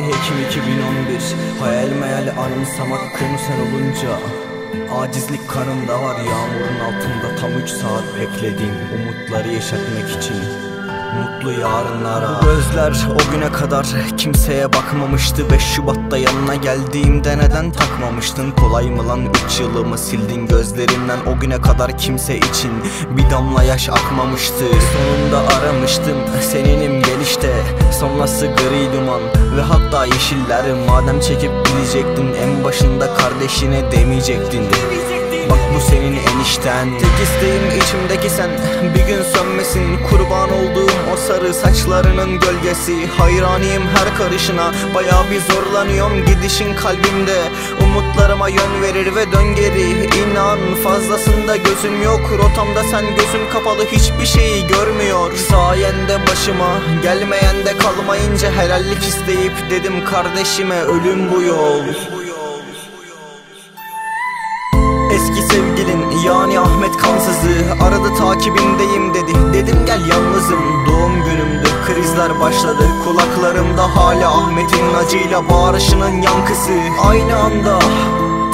Tarih Ekim 2011 Hayal meyal anımsamak konu sen olunca Acizlik karımda var. Yağmurun altında tam 3 saat bekledim Umutları yaşatmak için. Mutlu yarınlara. Gözler o güne kadar kimseye bakmamıştı 5 Şubat'ta yanına geldiğimde neden takmamıştın? Kolay mı lan 3 yılımı sildin gözlerimden O güne kadar kimse için? Bir damla yaş akmamıştı. Sonunda aramıştım seninim gelişte Sonrası gri duman ve hatta yeşiller. Madem çekip gidecektin en başında kardeşine demeyecektin Bak bu senin enişten. Tek isteğim içimdeki sen. Bir gün sönmesin kurban olduğum o sarı saçlarının gölgesi. Hayranıyım her karışına. Baya bir zorlanıyorum gidişin kalbimde. Umutlarıma yön verir ve dön geri. İnan fazlasında gözüm yok. Rotamda sen gözüm kapalı hiçbir şeyi görmüyor. Sayende başıma gelmeyen de kalmayınca helallik isteyip dedim kardeşime ölüm bu yol Eski sevgilin yani Ahmet Kansız'ı. Aradı takibindeyim dedi. Dedim gel yalnızım. Doğum günümdü krizler başladı. Kulaklarımda hala Ahmet'in acıyla bağırışının yankısı. Aynı anda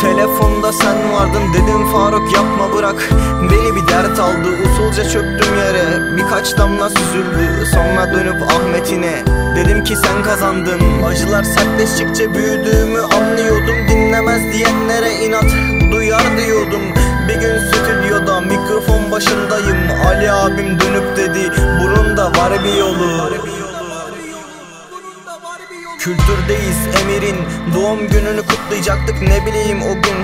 Telefonda sen vardın dedim Faruk yapma bırak. Beni bir dert aldı. Usulca çöktüm yere. Birkaç damla süzüldü. Sonra dönüp Ahmet'ine Dedim ki sen kazandın. Acılar sertleştikçe büyüdüğümü anlıyordum. Dinlemez diyenlere inat duyar diyordum. Bir gün stüdyoda mikrofon başındayım. Ali abim dönüp dedi Burunda var bir yolu. Kültürdeyiz Emir'in. Doğum gününü kutlayacaktık ne bileyim o gün.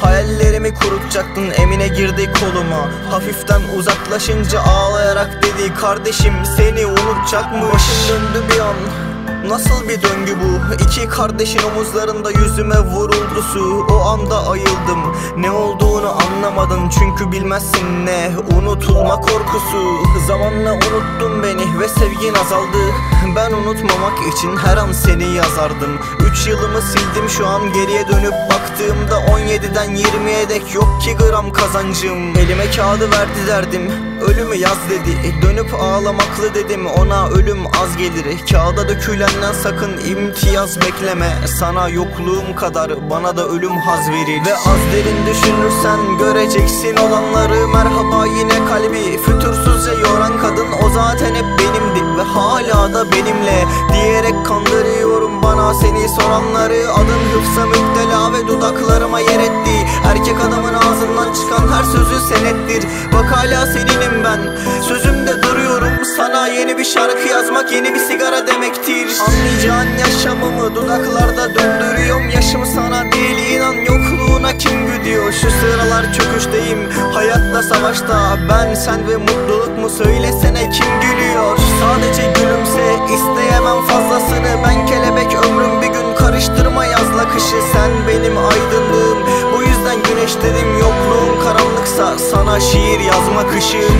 Hayallerimi kurutacaktın Emine girdi koluma. Hafiften uzaklaşınca ağlayarak dedi Kardeşim seni unutacakmış. Başım döndü bir an Nasıl bir döngü bu? İki kardeşin omuzlarında yüzüme vuruldu su. O anda ayıldım. Ne olduğunu anlamadın çünkü bilmezsin ne. Unutulma korkusu. Zamanla unuttun beni ve sevgin azaldı. Ben unutmamak için her an seni yazardım. Üç yılımı sildim şu an geriye dönüp baktığımda 17'den 20'ye dek yok ki gram kazancım. Elime kağıdı verdi derdim Ölümü yaz dedi. Dönüp ağlamaklı dedim ona ölüm az gelir. Kağıda dökülenden sakın imtiyaz bekleme. Sana yokluğum kadar bana da ölüm haz verir. Ve az derin düşünürsen göreceksin olanları. Merhaba yine kalbi fütursuzca yoran kadın. O zaten hep benimdi ve hala da benimle. Diyerek kandırıyorum bana seni soranları. Adın hıfza müptela ve dudaklarıma yer etti. Erkek adamın ağzından çıkan her sözü senettir. Bak hala seninim ben. Sözümde duruyorum yeni bir şarkı yazmak yeni bir sigara demektir. Anlayacağın yaşamımı dudaklarda döndürüyorum. Yaşım sana değil inan yokluğuna kim güdüyor Şu sıralar çöküşteyim hayatla savaşta. Ben sen ve mutluluk mu söylesene kim gülüyor? Sadece gülümse isteyemem fazlasını. Ben kelebek ömrüm bir gün karıştırma yazla kışı Sen benim aydınlığım bu yüzden güneş dedim Yokluğum karanlıksa sana şiir yazmak ışık